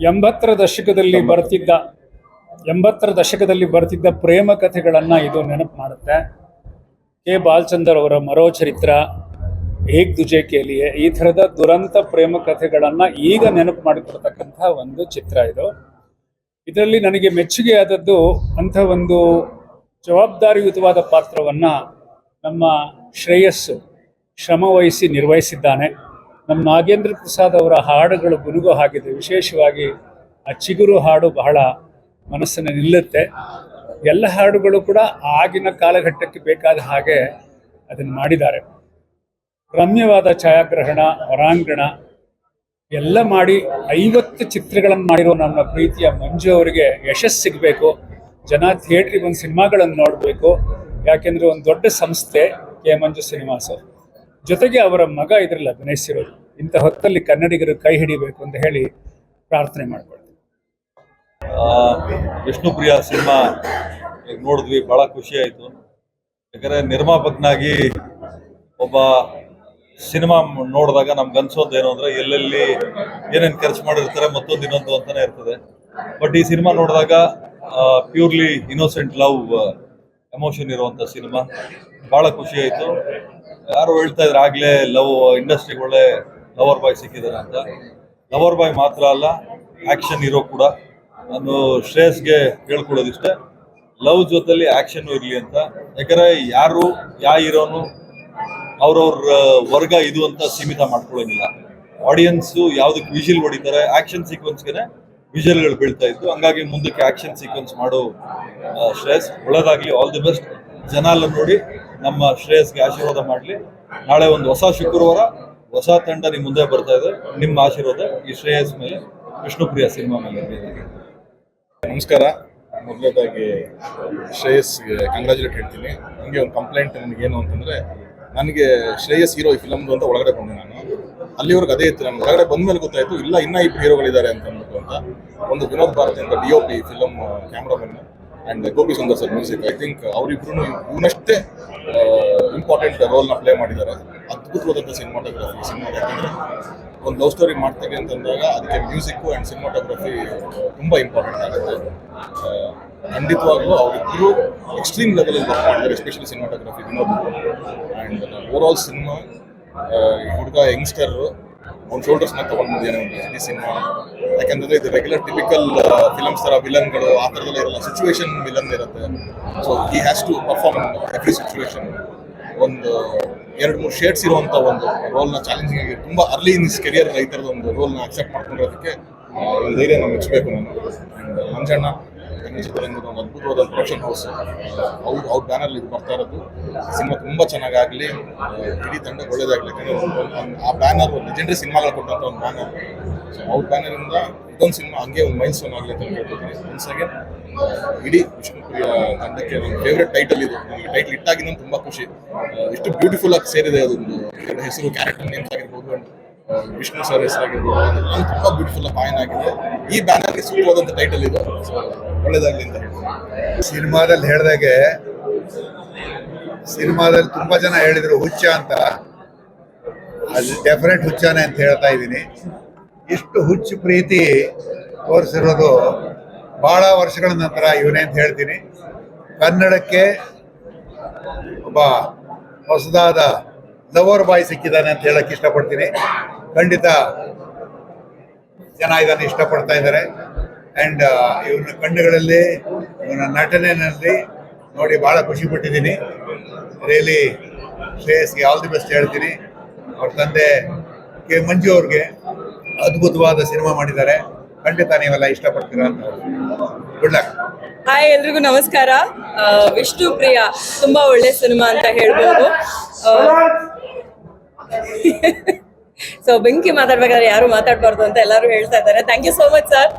ಎಂಬತ್ತರ ದಶಕದಲ್ಲಿ ಬರ್ತಿದ್ದ ಎಂಬತ್ತರ ದಶಕದಲ್ಲಿ ಬರ್ತಿದ್ದ ಪ್ರೇಮ ಕಥೆಗಳನ್ನು ಇದು ನೆನಪು ಮಾಡುತ್ತೆ. ಕೆ. ಬಾಲಚಂದರ್ ಅವರ ಮರೋ ಚರಿತ್ರ ಏಕ್ ದುಜೆ ಕೇಲಿಯೇ ಈ ಥರದ ದುರಂತ ಪ್ರೇಮ ಕಥೆಗಳನ್ನು ಈಗ ನೆನಪು ಮಾಡಿಕೊಡ್ತಕ್ಕಂಥ ಒಂದು ಚಿತ್ರ ಇದು. ಇದರಲ್ಲಿ ನನಗೆ ಮೆಚ್ಚುಗೆ ಆದದ್ದು ಅಂಥ ಒಂದು ಜವಾಬ್ದಾರಿಯುತವಾದ ಪಾತ್ರವನ್ನ ನಮ್ಮ ಶ್ರೇಯಸ್ಸು ಶ್ರಮವಹಿಸಿ ನಿರ್ವಹಿಸಿದ್ದಾನೆ. ನಮ್ಮ ನಾಗೇಂದ್ರ ಪ್ರಸಾದ್ ಅವರ ಹಾಡುಗಳು ಗುನುಗು ಹಾಗಿದೆ. ವಿಶೇಷವಾಗಿ ಆ ಚಿಗುರು ಹಾಡು ಬಹಳ ಮನಸ್ಸನ್ನು ನಿಲ್ಲುತ್ತೆ. ಎಲ್ಲ ಹಾಡುಗಳು ಕೂಡ ಆಗಿನ ಕಾಲಘಟ್ಟಕ್ಕೆ ಬೇಕಾದ ಹಾಗೆ ಅದನ್ನು ಮಾಡಿದ್ದಾರೆ. ರಮ್ಯವಾದ ಛಾಯಾಗ್ರಹಣ ಹೊರಾಂಗಣ ಎಲ್ಲ ಮಾಡಿ ಐವತ್ತು ಚಿತ್ರಗಳನ್ನು ಮಾಡಿರೋ ನಮ್ಮ ಪ್ರೀತಿಯ ಮಂಜು ಅವರಿಗೆ ಯಶಸ್ಸು ಸಿಗಬೇಕು. ಜನ ಥಿಯೇಟ್ರಿಗೆ ಬಂದು ಸಿನಿಮಾಗಳನ್ನು ನೋಡಬೇಕು. ಯಾಕೆಂದರೆ ಒಂದು ದೊಡ್ಡ ಸಂಸ್ಥೆ ಕೆ ಮಂಜು ಸಿನಿಮಾಸು ಜೊತೆಗೆ ಅವರ ಮಗ ಇದರಲ್ಲಿ ಅಭಿನಯಿಸಿರೋದು. ಇಂಥ ಹೊತ್ತಲ್ಲಿ ಕನ್ನಡಿಗರು ಕೈ ಹಿಡಿಬೇಕು ಅಂತ ಹೇಳಿ ಪ್ರಾರ್ಥನೆ ಮಾಡ್ಕೊಳ್ತೀನಿ. ಆ, ವಿಷ್ಣುಪ್ರಿಯ ಸಿನಿಮಾ ನೋಡಿದ್ವಿ ಬಹಳ ಖುಷಿ ಆಯ್ತು. ಯಾಕಂದ್ರೆ ನಿರ್ಮಾಪಕನಾಗಿ ಒಬ್ಬ ಸಿನಿಮಾ ನೋಡಿದಾಗ ನಮ್ಗೆ ಅನ್ಸೋದು ಏನು ಅಂದರೆ ಎಲ್ಲೆಲ್ಲಿ ಏನೇನು ಖರ್ಚು ಮಾಡಿರ್ತಾರೆ ಮತ್ತೊಂದು ಇನ್ನೊಂದು ಅಂತಾನೆ ಇರ್ತದೆ. ಬಟ್ ಈ ಸಿನಿಮಾ ನೋಡಿದಾಗ ಪ್ಯೂರ್ಲಿ ಇನ್ನೋಸೆಂಟ್ ಲವ್ ಎಮೋಷನ್ ಇರುವಂಥ ಸಿನಿಮಾ. ಬಹಳ ಖುಷಿ ಆಯ್ತು. ಯಾರು ಹೇಳ್ತಾ ಇದ್ರೆ, ಆಗ್ಲೇ ಲವ್ ಇಂಡಸ್ಟ್ರಿಗೆ ಒಳ್ಳೆ ಲವರ್ ಬಾಯ್ ಸಿಕ್ಕಿದ್ದಾರೆ ಅಂತ. ಲವರ್ ಬಾಯ್ ಮಾತ್ರ ಅಲ್ಲ ಆಕ್ಷನ್ ಇರೋ ಕೂಡ. ನಾನು ಶ್ರೇಯಸ್ಗೆ ಹೇಳ್ಕೊಳ್ಳೋದಿಷ್ಟೇ ಲವ್ ಜೊತೆಲಿ ಆಕ್ಷನ್ ಇರಲಿ ಅಂತ. ಯಾಕಂದ್ರೆ ಯಾರು ಯಾ ಇರೋನು ಅವ್ರವ್ರ ವರ್ಗ ಇದು ಅಂತ ಸೀಮಿತ ಮಾಡ್ಕೊಳ್ಳೋಂಗಿಲ್ಲ. ಆಡಿಯನ್ಸು ಯಾವ್ದಕ್ಕೆ ವಿಷಲ್ ಹೊಡಿತಾರೆ ಆಕ್ಷನ್ ಸೀಕ್ವೆನ್ಸ್ಗೆ ವಿಷಲ್ಗಳು ಬೀಳ್ತಾ ಇತ್ತು. ಹಂಗಾಗಿ ಮುಂದಕ್ಕೆ ಆಕ್ಷನ್ ಸೀಕ್ವೆನ್ಸ್ ಮಾಡೋ ಶ್ರೇಯಸ್ ಒಳ್ಳೇದಾಗ್ಲಿ ಆಲ್ ದಿ ಬೆಸ್ಟ್ ಜನ ನೋಡಿ ನಮ್ಮ ಶ್ರೇಯಸ್ಗೆ ಆಶೀರ್ವಾದ ಮಾಡಲಿ. ನಾಳೆ ಒಂದು ಹೊಸ ಶುಕ್ರವಾರ, ಹೊಸ ತಂಡ ನಿಮ್ಮ ಮುಂದೆ ಬರ್ತಾ ಇದೆ. ನಿಮ್ಮ ಆಶೀರ್ವಾದ ಈ ಶ್ರೇಯಸ್ ಮೇಲೆ, ವಿಷ್ಣುಪ್ರಿಯ ಸಿನಿಮಾ ಮೇಲೆ. ನಮಸ್ಕಾರ. ಮೊದಲನೇದಾಗಿ ಶ್ರೇಯಸ್ಗೆ ಕಂಗ್ರ್ಯಾಚುಲೇಟ್ ಹೇಳ್ತೀನಿ. ನನಗೆ ಒಂದು ಕಂಪ್ಲೇಂಟ್ ನನಗೇನು ಅಂತಂದರೆ, ನನಗೆ ಶ್ರೇಯಸ್ ಹೀರೋ ಈ ಫಿಲಮ್ದು ಅಂತ ಒಳಗಡೆ ಬಂದೆ ನಾನು. ಅಲ್ಲಿವರೆಗೆ ಅದೇ ಇತ್ತು ನಾನು ಒಳಗಡೆ ಬಂದ್ಮೇಲೆ ಗೊತ್ತಾಯ್ತು, ಇಲ್ಲ ಇನ್ನೂ ಇಬ್ಬರು ಹೀರೋಗಳಿದ್ದಾರೆ ಅಂತ ಅಂದ್ಬಿಟ್ಟು ಅಂತ. ಒಂದು ವಿನೋದ್ ಭಾರತಿ ಅಂತ D O P film cameraman and Gopi Sundar sir music. I think ಅವರಿಬ್ರು ಇವನಷ್ಟೇ ಇಂಪಾರ್ಟೆಂಟ್ ರೋಲ್ನ ಪ್ಲೇ ಮಾಡಿದ್ದಾರೆ. ಅದ್ಭುತವಾದಂಥ ಸಿನಿಮಾಟೋಗ್ರಫಿ ಸಿನಿಮಾ ಯಾಕಂದರೆ ಒಂದು ಲವ್ ಸ್ಟೋರಿ ಮಾಡ್ತೀವಿ ಅಂತಂದಾಗ ಅದಕ್ಕೆ ಮ್ಯೂಸಿಕ್ಕು ಆ್ಯಂಡ್ ಸಿನಿಮಾಟೋಗ್ರಫಿ ತುಂಬ ಇಂಪಾರ್ಟೆಂಟ್ ಆಗುತ್ತೆ. ಖಂಡಿತವಾಗ್ಲೂ ಅವರಿಬ್ಬರು ಎಕ್ಸ್ಟ್ರೀಮ್ ಲೆವೆಲಲ್ಲಿ ವರ್ಕ್ ಮಾಡಿದ್ದಾರೆ especially cinematography Vinod. And overall cinema ಹುಡುಗ ಯಂಗ್ಸ್ಟರ್ ಅವ್ನ ಶೋಲ್ಡರ್ಸ್ನ ತೊಗೊಂಡ್ಬಂದಿದ್ದಾನೆ ಒಂದು ಈ ಸಿನಿಮಾ ಯಾಕಂದ್ರೆ ಇದು ರೆಗ್ಯುಲರ್ ಟಿಪಿಕಲ್ ಫಿಲಮ್ಸ್ ಥರ ವಿಲನ್ಗಳು ಆ ಥರದೆಲ್ಲ ಇರಲ್ಲ. ಸಿಚುವೇಶನ್ ವಿಲನ್ ಇರುತ್ತೆ. ಸೊ ಈ has to perform every situation ಒಂದು, ಎರಡು, ಮೂರು ಶೇಡ್ಸ್ ಇರುವಂತ ಒಂದು ರೋಲ್ನ ಚಾಲೆಂಜಿಂಗ್ ಆಗಿ ತುಂಬಾ ಅರ್ಲಿ ಇನ್ ಇಸ್ ಕೆರಿಯರ್ ಥರದ ಒಂದು ರೋಲ್ನ ಅಕ್ಸೆಪ್ಟ್ ಮಾಡ್ಕೊಂಡಿರೋದಕ್ಕೆ ಧೈರ್ಯ ನಾವು ಮೆಚ್ಚಬೇಕು ನಾನು. ಮಂಜಣ್ಣ ಚಿತ್ರರಂಗದ ಒಂದು ಅದ್ಭುತವಾದ ಪ್ರೊಡಕ್ಷನ್ ಹೌಸ್ ಅವ್ರು ಅವ್ರ ಬ್ಯಾನರ್ ಇದು ಬರ್ತಾ ಇರೋದು. ಸಿನಿಮಾ ತುಂಬಾ ಚೆನ್ನಾಗಾಗಲಿ, ಇಡೀ ತಂಡ ಒಳ್ಳೇದಾಗಲಿ. ಒಂದು- ಒಂದು- ಆ ಬ್ಯಾನರ್ ಲೆಜೆಂಡರಿ ಸಿನಿಮಾಗಳು ಕೊಟ್ಟಂತ ಒಂದು ಬ್ಯಾನರ್ ಸೊ ಅವ್ರ ಬ್ಯಾನರಿಂದ ಇದೊಂದು ಸಿನಿಮಾ ಹಂಗೆ ಒಂದು ಮೈಲ್ ಸ್ಟೋನ್ ಆಗಲಿ ಅಂತ ಹೇಳ್ತೀನಿ ಒನ್ಸ್ ಅಗೇನ್ ಇಡೀ ವಿಷ್ಣುಪ್ರಿಯ ತಂಡಕ್ಕೆ ನನ್ನ ಫೇವ್ರೆಟ್ ಟೈಟಲ್ ಇದು. ನನಗೆ ಟೈಟಲ್ ಇಟ್ಟಾಗಿನ ತುಂಬಾ ಖುಷಿ. ಎಷ್ಟು ಬ್ಯೂಟಿಫುಲ್ ಆಗಿ ಸೇರಿದೆ ಅದೊಂದು ಹೆಸರು ಕ್ಯಾರೆಕ್ಟರ್ ನೇಮ್ಸ್ ಆಗಿರ್ಬೋದು ಅಂಡ್ ವಿಷ್ಣು ಸರ್ ಹೆಸರಾಗಿರ್ಬೋದು. ತುಂಬಾ ಬ್ಯೂಟಿಫುಲ್ ಆಗಿ ಆಗಿದೆ. ಈ ಬ್ಯಾನರ್ಗೆ ಸೂಕ್ತವಾದಂಥ ಟೈಟಲ್ ಇದು. ಸೊ ಒಳ್ಳೇದಾಗ್ಲಿ ಅಂತ ಸಿನಿಮಾದಲ್ಲಿ ಹೇಳ್ದಾಗೆ ಸಿನಿಮಾದಲ್ಲಿ ತುಂಬಾ ಜನ ಹೇಳಿದ್ರು ಹುಚ್ಚ ಅಂತ. ಅದು ಡೆಫಿನೆಟ್ ಹುಚ್ಚಾನೆ ಅಂತ ಹೇಳ್ತಾ ಇದ್ದೀನಿ. ಇಷ್ಟು ಹುಚ್ಚು ಪ್ರೀತಿ ತೋರಿಸಿರೋದು ಬಹಳ ವರ್ಷಗಳ ನಂತರ ಇವನೇ ಅಂತ ಹೇಳ್ತೀನಿ. ಕನ್ನಡಕ್ಕೆ ಒಬ್ಬ ಹೊಸದಾದ ಲವರ್ ಬಾಯ್ ಸಿಕ್ಕಿದ್ದಾನೆ ಅಂತ ಹೇಳಕ್ ಇಷ್ಟಪಡ್ತೀನಿ. ಖಂಡಿತ ಜನ ಇದನ್ನು ಇಷ್ಟಪಡ್ತಾ ಇದ್ದಾರೆ. ಆ್ಯಂಡ್ ಇವನ ಕಣ್ಣುಗಳಲ್ಲಿ ಇವನ ನಟನೆಯಲ್ಲಿ ನೋಡಿ ಬಹಳ ಖುಷಿ ಪಟ್ಟಿದ್ದೀನಿ. ರಿಯಲಿ ಶ್ರೇಯಸ್ಗೆ ಆಲ್ ದಿ ಬೆಸ್ಟ್ ಹೇಳ್ತೀನಿ. ಅವ್ರ ತಂದೆ ಕೆ. ಮಂಜು ಅವ್ರಿಗೆ ಅದ್ಭುತವಾದ ಸಿನಿಮಾ ಮಾಡಿದ್ದಾರೆ. ಖಂಡಿತ ನೀವೆಲ್ಲ ಇಷ್ಟಪಡ್ತೀರಾ ಅಂತ ಗುಡ್ ಲಕ್ ಹಾಯ್ ಎಲ್ರಿಗೂ ನಮಸ್ಕಾರ. ವಿಷ್ಣು ಪ್ರಿಯ, ತುಂಬಾ ಒಳ್ಳೆ ಸಿನಿಮಾ ಅಂತ ಹೇಳ್ಬೋದು. ಸೊ ಬೆಂಕಿ ಮಾತಾಡ್ಬೇಕಾದ್ರೆ ಯಾರು ಮಾತಾಡ್ಬಾರ್ದು ಅಂತ ಎಲ್ಲರೂ ಹೇಳ್ತಾ ಇದ್ದಾರೆ. Thank you so much sir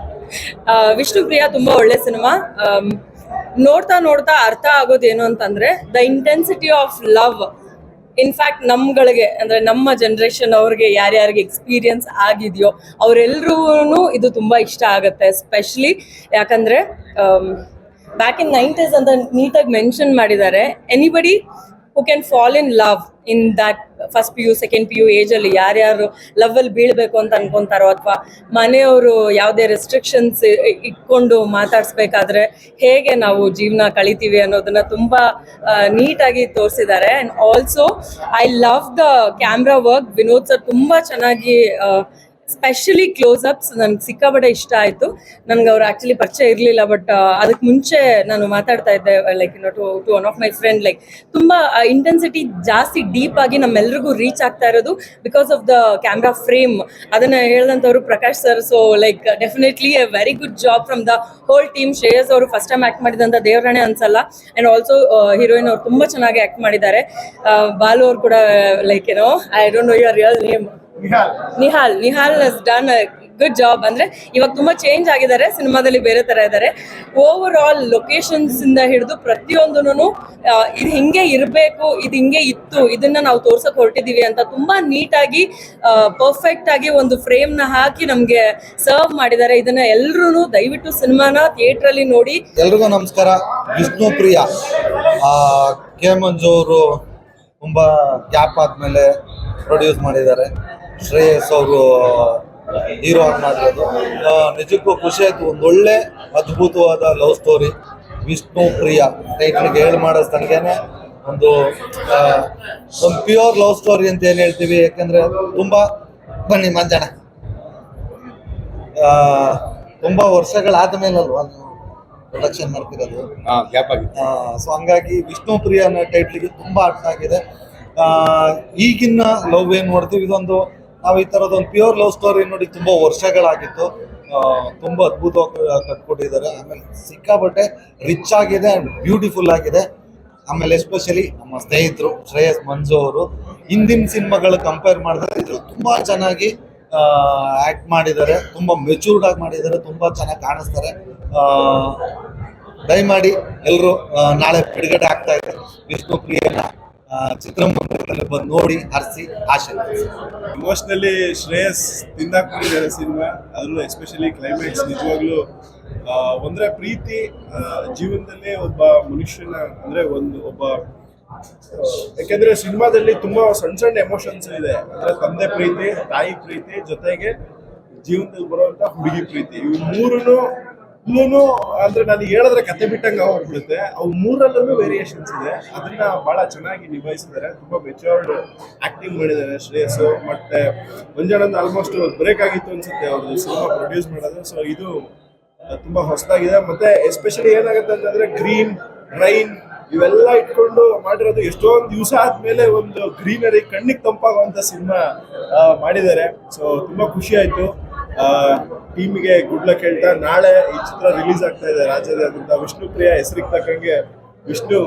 Vishnu Priya ತುಂಬಾ ಒಳ್ಳೆ ಸಿನಿಮಾ. ನೋಡ್ತಾ ನೋಡ್ತಾ ಅರ್ಥ ಆಗೋದೇನು ಅಂತಂದ್ರೆ the intensity of love in fact ನಮ್ಗಳಿಗೆ, ಅಂದ್ರೆ ನಮ್ಮ ಜನರೇಷನ್ ಅವ್ರಿಗೆ ಯಾರ್ಯಾರಿಗೆ ಎಕ್ಸ್ಪೀರಿಯನ್ಸ್ ಆಗಿದೆಯೋ ಅವರೆಲ್ಲರೂ ಇದು ತುಂಬಾ ಇಷ್ಟ ಆಗುತ್ತೆ ಸ್ಪೆಷಲಿ ಯಾಕಂದ್ರೆ ಬ್ಯಾಕ್ ಇನ್ ನೈಂಟೀಸ್ ಅಂತ ನೀಟಾಗಿ ಮೆನ್ಷನ್ ಮಾಡಿದ್ದಾರೆ anybody who can fall in love in that first P U second P U ಏಜಲ್ಲಿ ಯಾರ್ಯಾರು ಲವ್ವಲ್ಲಿ ಬೀಳ್ಬೇಕು ಅಂತ ಅನ್ಕೊಂತಾರೋ ಅಥವಾ ಮನೆಯವರು ಯಾವುದೇ ರೆಸ್ಟ್ರಿಕ್ಷನ್ಸ್ ಇಟ್ಕೊಂಡು ಮಾತಾಡ್ಸ್ಬೇಕಾದ್ರೆ ಹೇಗೆ ನಾವು ಜೀವನ ಕಳಿತೀವಿ ಅನ್ನೋದನ್ನ ತುಂಬಾ ನೀಟಾಗಿ ತೋರಿಸಿದ್ದಾರೆ. And also I love the camera work Vinod sir ತುಂಬಾ ಚೆನ್ನಾಗಿ ಸ್ಪೆಷಲಿ ಕ್ಲೋಸ್ ಅಪ್ಸ್ ನನ್ಗೆ ಸಿಕ್ಕಾಪಟ್ಟೆ ಇಷ್ಟ ಆಯ್ತು. ನನಗೆ ಅವ್ರು ಆಕ್ಚುಲಿ ಪರಿಚಯ ಇರಲಿಲ್ಲ ಬಟ್ ಅದಕ್ಕೆ ಮುಂಚೆ ನಾನು ಮಾತಾಡ್ತಾ ಇದ್ದೆ like no to to one of my friend like ತುಂಬಾ ಇಂಟೆನ್ಸಿಟಿ ಜಾಸ್ತಿ ಡೀಪ್ ಆಗಿ ನಮ್ಮೆಲ್ರಿಗೂ ರೀಚ್ ಆಗ್ತಾ ಇರೋದು because of the camera frame ಅದನ್ನ ಹೇಳಿದಂಥವ್ರು Prakash sir so like definitely a very good job from the whole team Shreyas ಅವರು first time act ಮಾಡಿದಂತ ದೇವರಾಣೆ ಅನ್ಸಲ್ಲ. ಅಂಡ್ ಆಲ್ಸೋ ಹೀರೋಯಿನ್ ಅವ್ರು ತುಂಬಾ ಚೆನ್ನಾಗಿ ಆಕ್ಟ್ ಮಾಡಿದ್ದಾರೆ. ಬಾಲು ಅವ್ರು ಕೂಡ ಲೈಕ್ ಏನೋ I don't know your real name Nihal. Nihal. Is done good job ಅಂದ್ರೆ ಇವಾಗ ತುಂಬಾ ಚೇಂಜ್ ಆಗಿದ್ದಾರೆ ಸಿನಿಮಾದಲ್ಲಿ ಬೇರೆ ತರ ಇದ್ದಾರೆ. ಓವರ್ ಆಲ್ ಲೊಕೇಶನ್ಸ್ ಇಂದ ಹಿಡಿದು ಪ್ರತಿಯೊಂದೂ ಇದು ಹಿಂಗೆ ಇರಬೇಕು ಇದು ಹಿಂಗೆ ಇತ್ತು ಇದನ್ನ ನಾವು ತೋರ್ಸಕ್ ಹೊರಟಿದೀವಿ ಅಂತ ತುಂಬಾ ನೀಟಾಗಿ ಪರ್ಫೆಕ್ಟ್ ಆಗಿ ಒಂದು ಫ್ರೇಮ್ನ ಹಾಕಿ ನಮ್ಗೆ ಸರ್ವ್ ಮಾಡಿದ್ದಾರೆ. ಇದನ್ನ ಎಲ್ರು ದಯವಿಟ್ಟು ಸಿನಿಮಾನ ಥಿಯೇಟರ್ ಅಲ್ಲಿ ನೋಡಿ. ಎಲ್ರಿಗೂ ನಮಸ್ಕಾರ. ವಿಷ್ಣು ಪ್ರಿಯ. ಆ, ಕೆ ಮಂಜು ಅವರು ತುಂಬ ಗ್ಯಾಪ್ ಆದ್ಮೇಲೆ ಪ್ರೊಡ್ಯೂಸ್ ಮಾಡಿದ್ದಾರೆ. ಶ್ರೇಯಸ್ ಅವರು ಹೀರೋ ಆಗಿ ಮಾಡಿರೋದು ನಿಜಕ್ಕೂ ಖುಷಿ ಆಯ್ತು. ಒಂದೊಳ್ಳೆ ಒಳ್ಳೆ ಅದ್ಭುತವಾದ ಲವ್ ಸ್ಟೋರಿ. ವಿಷ್ಣು ಪ್ರಿಯ. ಟೈಟ್ಲಿಗೆ ಹೇಳಿ ಮಾಡಿಸ್ದಂಗೆನೆ ಒಂದು ಒಂದು ಪ್ಯೂರ್ ಲವ್ ಸ್ಟೋರಿ ಅಂತ ಏನು ಹೇಳ್ತೀವಿ? ಯಾಕೆಂದ್ರೆ ತುಂಬಾ ಬನ್ನಿ ಮಂಜಣ್ಣ. ತುಂಬ ತುಂಬಾ ವರ್ಷಗಳಾದ ಮೇಲಲ್ವಾ ಪ್ರೊಡಕ್ಷನ್ ಮಾಡ್ತಿರೋದು? ಸೊ ಹಂಗಾಗಿ ವಿಷ್ಣು ಪ್ರಿಯ ಅನ್ನೋ ಟೈಟ್ಲಿಗೆ ತುಂಬಾ ಅರ್ಥ ಆಗಿದೆ. ಈಗಿನ ಲವ್ ಏನ್ ನೋಡ್ತೀವಿ ಇದೊಂದು ನಾವು ಈ ತರದ ಒಂದು ಪ್ಯೂರ್ ಲವ್ ಸ್ಟೋರಿ ನೋಡಿ ತುಂಬಾ ವರ್ಷಗಳಾಗಿತ್ತು. ತುಂಬ ಅದ್ಭುತವಾಗಿ ಕಟ್ಕೊಟ್ಟಿದ್ದಾರೆ. ಆಮೇಲೆ ಸಿಕ್ಕಾಪಟ್ಟೆ ರಿಚ್ ಆಗಿದೆ ಅಂಡ್ ಬ್ಯೂಟಿಫುಲ್ ಆಗಿದೆ. ಆಮೇಲೆ ಎಸ್ಪೆಷಲಿ ನಮ್ಮ ಸ್ನೇಹಿತರು ಶ್ರೇಯಸ್ ಮಂಜು ಅವರು ಹಿಂದಿನ ಸಿನಿಮಾಗಳು ಕಂಪೇರ್ ಮಾಡಿದ್ರೆ ಇದ್ರು ತುಂಬಾ ಚೆನ್ನಾಗಿ ಆಕ್ಟ್ ಮಾಡಿದ್ದಾರೆ. ತುಂಬಾ ಮೆಚೂರ್ಡ್ ಆಗಿ ಮಾಡಿದ್ದಾರೆ. ತುಂಬಾ ಚೆನ್ನಾಗಿ ಕಾಣಿಸ್ತಾರೆ. ದಯಮಾಡಿ ಎಲ್ಲರೂ ನಾಳೆ ಬಿಡುಗಡೆ ಆಗ್ತಾ ಇದೆ. ವಿಷ್ಣು ಪ್ರಿಯನ ಚಿತ್ರಮಂದಿರದಲ್ಲಿ ಬಂದು ನೋಡಿ ಹರಿಸಿ ಆಶೀರ್ವದಿಸಿ. ಇಮೋಷನಲಿ ಶ್ರೇಯಸ್ ತಿಂದಾಕ್ಬಿಟ್ಟಿದ್ದಾರೆ ಸಿನಿಮಾ. ಅದರಲ್ಲೂ ಎಸ್ಪೆಷಲಿ ಕ್ಲೈಮ್ಯಾಕ್ಸ್ ನಿಜವಾಗ್ಲೂ ಒಂದ್ರೆ ಪ್ರೀತಿ ಜೀವನದಲ್ಲಿ ಒಬ್ಬ ಮನುಷ್ಯನ ಅಂದ್ರೆ ಒಂದು ಒಬ್ಬ, ಯಾಕೆಂದ್ರೆ ಸಿನಿಮಾದಲ್ಲಿ ತುಂಬಾ ಸಣ್ಣ ಸಣ್ಣ ಎಮೋಷನ್ಸ್ ಇದೆ. ಅಂದ್ರೆ ತಂದೆ ಪ್ರೀತಿ, ತಾಯಿ ಪ್ರೀತಿ ಜೊತೆಗೆ ಜೀವನದಲ್ಲಿ ಬರುವಂತ ಹುಡುಗಿ ಪ್ರೀತಿ. ಇವು ಮೂರನ್ನು ಇನ್ನೂ ಅಂದ್ರೆ ನಾನು ಹೇಳಿದ್ರೆ ಕತೆ ಬಿಟ್ಟಂಗೆ ಹೋಗ್ಬಿಡುತ್ತೆ ಅವು ಮೂರಲ್ಲೂ ವೇರಿಯೇಷನ್ಸ್ ಇದೆ. ಅದನ್ನ ಬಹಳ ಚೆನ್ನಾಗಿ ನಿಭಾಯಿಸಿದ್ದಾರೆ. ತುಂಬಾ ಮೆಚೂರ್ಡ್ ಆಕ್ಟಿಂಗ್ ಮಾಡಿದ್ದಾರೆ ಶ್ರೇಯಸ್ಸು. ಮತ್ತೆ ಮಂಜಾನಂದ್ ಆಲ್ಮೋಸ್ಟ್ ಬ್ರೇಕ್ ಆಗಿತ್ತು ಅನ್ಸುತ್ತೆ. ಅವ್ರದ್ದು ಸಿನಿಮಾ ಪ್ರೊಡ್ಯೂಸ್ ಮಾಡೋದು. ಸೊ ಇದು ತುಂಬಾ ಹೊಸದಾಗಿದೆ. ಮತ್ತೆ ಎಸ್ಪೆಷಲಿ ಏನಾಗುತ್ತೆ ಅಂತಂದ್ರೆ ಗ್ರೀನ್ ರೈನ್ ಇವೆಲ್ಲ ಇಟ್ಕೊಂಡು ಮಾಡಿರೋದು ಎಷ್ಟೊಂದು ದಿವಸ ಆದ್ಮೇಲೆ ಒಂದು ಗ್ರೀನರಿ ಕಣ್ಣಿಗೆ ತಂಪಾಗುವಂತ ಸಿನಿಮಾ ಮಾಡಿದ್ದಾರೆ. ಸೊ ತುಂಬಾ ಖುಷಿ ಆಯ್ತು. ಟೀಮಿಗೆ ಗುಡ್ ಲಕ್ ಹೇಳ್ತಾ ನಾಳೆ ಈ ಚಿತ್ರ ರಿಲೀಸ್ ಆಗ್ತಾ ಇದೆ ರಾಜ್ಯಾದ್ಯಂತ ವಿಷ್ಣು ಪ್ರಿಯ ಹೆಸರಿಗೆ ತಕ್ಕಂಗೆ ವಿಷ್ಣು